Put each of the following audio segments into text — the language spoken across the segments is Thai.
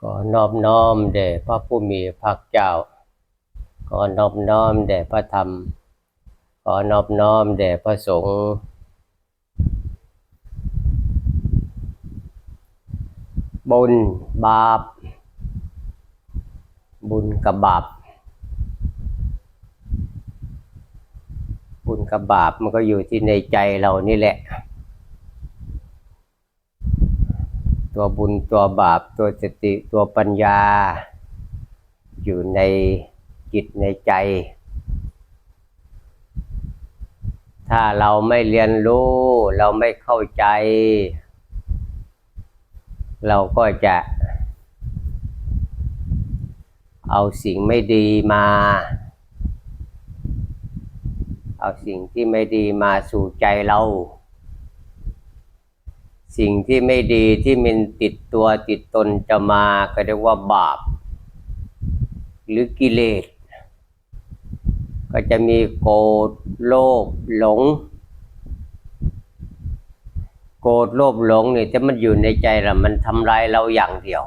ก็นอบน้อมแด่พระผู้มีพระเจ้าขอนอบน้อมแด่พระธรรมขอนอบน้อมแด่พระสงฆ์ บุญบาป บุญกับบาป บุญ กับบาปมันก็อยู่ที่ในใจเรานี่แหละ ตัวบุญตัวบาปตัวสติตัวปัญญา อยู่ในจิตในใจ ถ้าเราไม่เรียนรู้ เราไม่เข้าใจ เราก็จะเอาสิ่งไม่ดีมา เอาสิ่งที่ไม่ดีมาสู่ใจเรา สิ่งที่ไม่ดีที่มันติดตัวติดตนจะมาก็เรียกว่าบาป หรือกิเลส ก็จะมีโกรธโลภหลง โกรธโลภหลงเนี่ยถ้ามันอยู่ในใจเรามันทำลายเราอย่างเดียว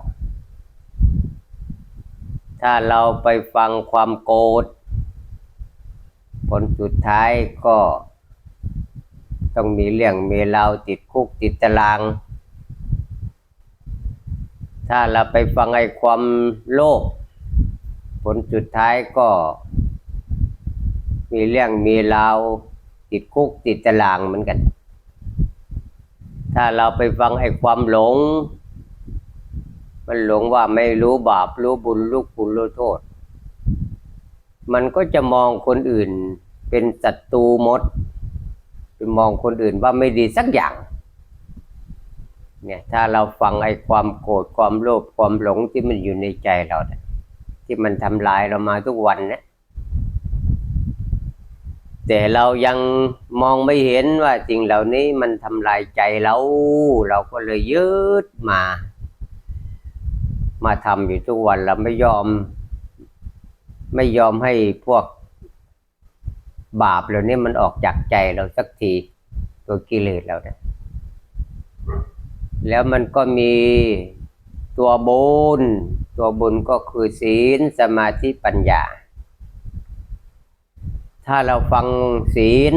ถ้าเราไปฟังความโกรธ ผลสุดท้ายก็ต้องมีเรื่องมีราวติดคุกติดตาราง ถ้าเราไปฟังไอ้ความโลภผลสุดท้ายก็ มีเรื่องมีราวติดคุกติดตารางเหมือนกัน ถ้าเราไปฟังไอ้ความหลง มันหลงว่าไม่รู้บาปรู้บุญรู้คุณรู้โทษ มันก็จะมองคนอื่นเป็นศัตรูมดไปมองคนอื่นว่าไม่ดีสักอย่าง เนี่ยถ้าเราฟังไอ้ความโกรธความโลภความหลงที่มันอยู่ในใจเราเนี่ยที่มันทำลายเรามาทุกวันเนี่ยแต่เรายังมองไม่เห็นว่าสิ่งเหล่านี้มันทำลายใจเรา เราก็เลยยึดมา มาทำอยู่ทุกวันเราไม่ยอม ไม่ยอมให้พวกบาปเหล่านี้มันออกจากใจเราสักทีตัวกิเลสเราเนี่ยแล้วมันก็มีตัวบุญตัวบุญก็คือศีลสมาธิปัญญา ถ้าเราฟังศีล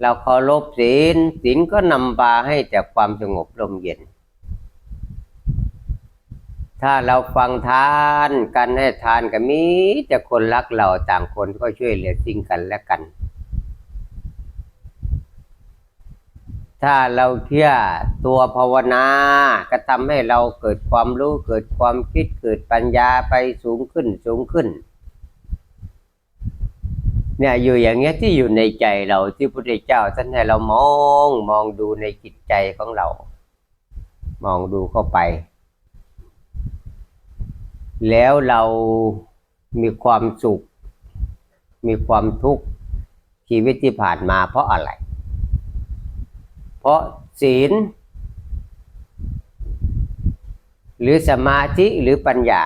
เราเคารพศีลศีลก็นำพาให้แต่ความสงบลมเย็น ถ้าเราฟังทานกันให้ทานก็มีแต่คนรักเราต่างคนก็ช่วยเหลือสิ่งกันและกัน ถ้าเราเชื่อตัวภาวนาก็ทำให้เราเกิดความรู้เกิดความคิดเกิดปัญญาไปสูงขึ้นสูงขึ้นเนี่ยอยู่อย่างเงี้ยที่อยู่ในใจเราที่พระพุทธเจ้าท่านให้เรามองมองดูในจิตใจของเรา มองดูเข้าไป แล้วเรามีความสุข มีความทุกข์ชีวิตที่ผ่านมาเพราะอะไร เพราะศีล หรือสมาธิหรือปัญญา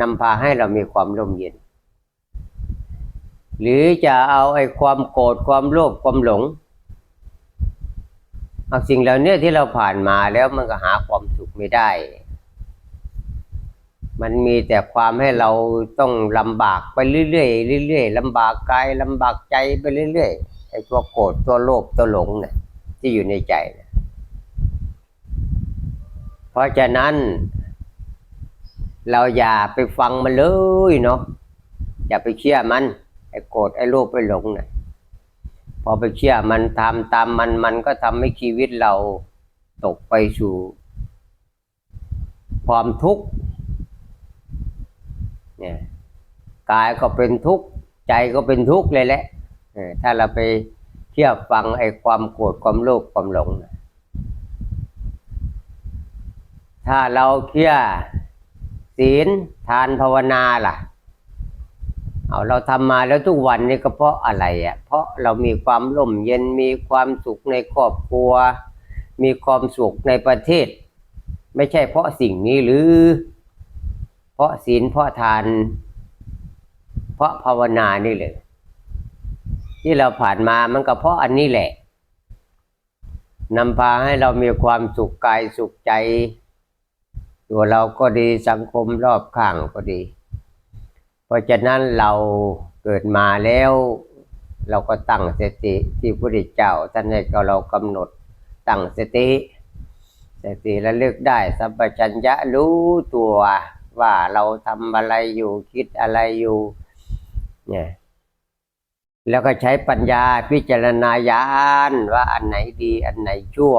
นำพาให้เรามีความร่มเย็น หรือจะเอาไอ้ความโกรธความโลภความหลงเอาสิ่งเหล่านี้ที่เราผ่านมาแล้วมันก็หาความสุขไม่ได้ มันมีแต่ความให้เราต้องลำบากไปเรื่อยๆเรื่อยๆลำบากกายลำบากใจไปเรื่อยๆไอ้ตัวโกรธตัวโลภตัวหลงเนี่ยที่อยู่ในใจเนี่ยเพราะฉะนั้น เราอย่าไปฟังมันเลยเนาะอย่าไปเชื่อมันไอ้โกรธไอ้โลภไอ้หลงเนี่ยพอไปเชื่อมันทำตามมันมันก็ทำให้ชีวิตเราตกไปสู่ความทุกข์ เนี่ยกายก็เป็นทุกข์ใจก็เป็นทุกข์เลยแหละถ้าเราไปเชื่อฟังไอ้ความโกรธความโลภความหลง ถ้าเราเชื่อศีลทานภาวนาล่ะ เอาเราทำมาแล้วทุกวันนี้ก็เพราะอะไรอะ เพราะเรามีความร่มเย็นมีความสุขในครอบครัว มีความสุขในประเทศ ไม่ใช่เพราะสิ่งนี้หรือ ราะศีลเพราะทาน เพราะภาวนานี่เลย ที่เราผ่านมามันก็เพราะอันนี้แหละนำพาให้เรามีความสุขกายสุขใจ ตัวเราก็ดีสังคมรอบข้างก็ดี เพราะฉะนั้นเราเกิดมาแล้ว เราก็ตั้งสติที่พระพุทธเจ้าท่านให้เรากำหนดตั้งสติสติระลึกได้สัมปชัญญะรู้ตัว ว่าเราทำอะไรอยู่คิดอะไรอยู่ เนี่ย แล้วก็ใช้ปัญญาพิจารณาญาณว่าอันไหนดีอันไหนชั่ว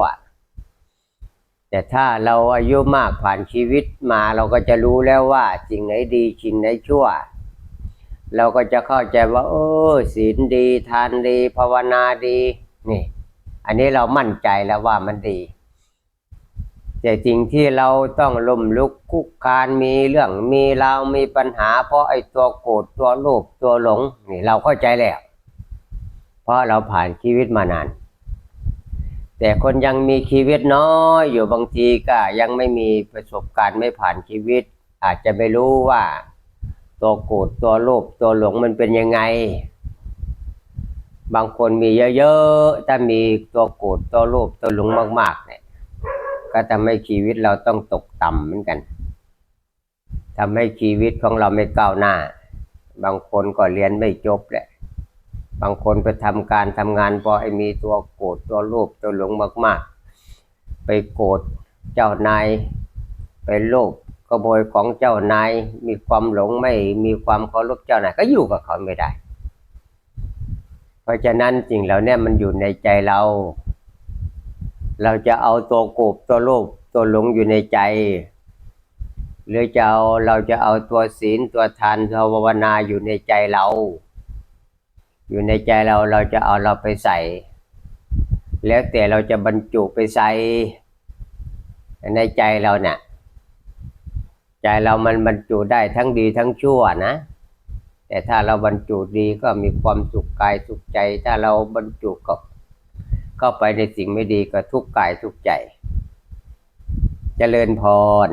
แต่ถ้าเราอายุมากผ่านชีวิตมา เราก็จะรู้แล้วว่าสิ่งไหนดีสิ่งไหนชั่ว เราก็จะเข้าใจว่าเออศีลดี ทานดี ภาวนาดี นี่ อันนี้เรามั่นใจแล้วว่ามันดี แต่สิ่งที่เราต้องล้มลุกคุกคานมีเรื่องมีราวมีปัญหา เพราะไอ้ตัวโกรธตัวโลภตัวหลงนี่เราเข้าใจแล้วเพราะเราผ่านชีวิตมานาน แต่คนยังมีชีวิตน้อยอยู่บางทีก็ยังไม่มีประสบการณ์ไม่ผ่านชีวิต อาจจะไม่รู้ว่า ตัวโกรธตัวโลภตัวหลงมันเป็นยังไง บางคนมีเยอะๆถ้ามีตัวโกรธตัวโลภตัวหลงมากๆเนี่ย ก็ทำให้ชีวิตเราต้องตกต่ำเหมือนกันทำให้ชีวิตของเราไม่ก้าวหน้า บางคนก็เรียนไม่จบแหละ บางคนไปทำการทำงานพอไอ้มีตัวโกรธตัวโลภตัวหลงมาก ๆ ไปโกรธเจ้านายไปโลภขโมยของเจ้านายมีความหลงไม่มีความเคารพเจ้านายก็อยู่กับเขาไม่ได้ เพราะฉะนั้นสิ่งเหล่านี้มันอยู่ในใจเรา เราจะเอาตัวโกรธตัวโลภตัวหลงอยู่ในใจ หรือจะเอาเราจะเอาตัวศีลตัวทานตัวภาวนาอยู่ในใจเรา อยู่ในใจเราเราจะเอาเราไปใส่ แล้วแต่เราจะบรรจุไปใส่ในใจเราเนี่ยใจเรามันบรรจุได้ทั้งดีทั้งชั่วนะ แต่ถ้าเราบรรจุดีก็มีความสุขกายสุขใจ ถ้าเราบรรจุก็ เข้าไปในสิ่งไม่ดีก็ทุกข์กายทุกข์ใจเจริญพร